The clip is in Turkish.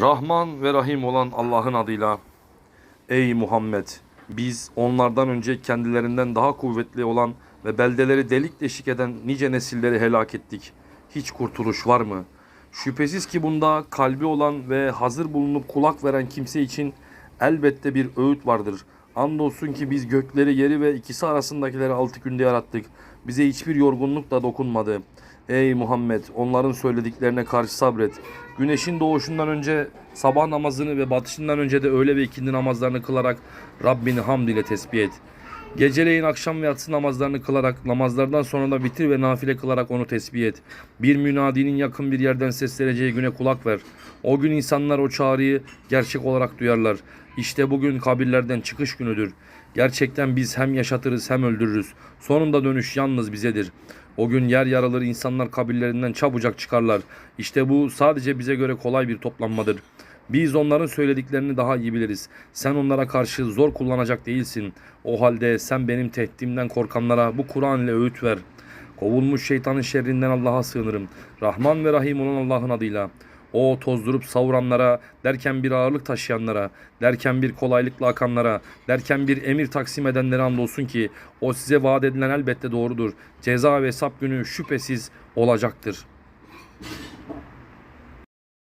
Rahman ve Rahim olan Allah'ın adıyla Ey Muhammed biz onlardan önce kendilerinden daha kuvvetli olan ve beldeleri delik deşik eden nice nesilleri helak ettik. Hiç kurtuluş var mı? Şüphesiz ki bunda kalbi olan ve hazır bulunup kulak veren kimse için elbette bir öğüt vardır. Andolsun ki biz gökleri yeri ve ikisi arasındakileri altı günde yarattık. Bize hiçbir yorgunluk da dokunmadı. Ey Muhammed onların söylediklerine karşı sabret. Güneşin doğuşundan önce sabah namazını ve batışından önce de öğle ve ikindi namazlarını kılarak Rabbini hamd ile tesbih et. Geceleyin akşam ve yatsı namazlarını kılarak, namazlardan sonra da vitir ve nafile kılarak onu tesbih et. Bir münadinin yakın bir yerden sesleneceği güne kulak ver. O gün insanlar o çağrıyı gerçek olarak duyarlar. İşte bugün kabirlerden çıkış günüdür. Gerçekten biz hem yaşatırız hem öldürürüz. Sonunda dönüş yalnız bizedir. O gün yer yarılır insanlar kabirlerinden çabucak çıkarlar. İşte bu sadece bize göre kolay bir toplanmadır. Biz onların söylediklerini daha iyi biliriz. Sen onlara karşı zor kullanacak değilsin. O halde sen benim tehditimden korkanlara bu Kur'an ile öğüt ver. Kovulmuş şeytanın şerrinden Allah'a sığınırım. Rahman ve Rahim olan Allah'ın adıyla. O tozdurup savuranlara, derken bir ağırlık taşıyanlara, derken bir kolaylıkla akanlara, derken bir emir taksim edenlere andolsun ki o size vaat edilen elbette doğrudur. Ceza ve hesap günü şüphesiz olacaktır.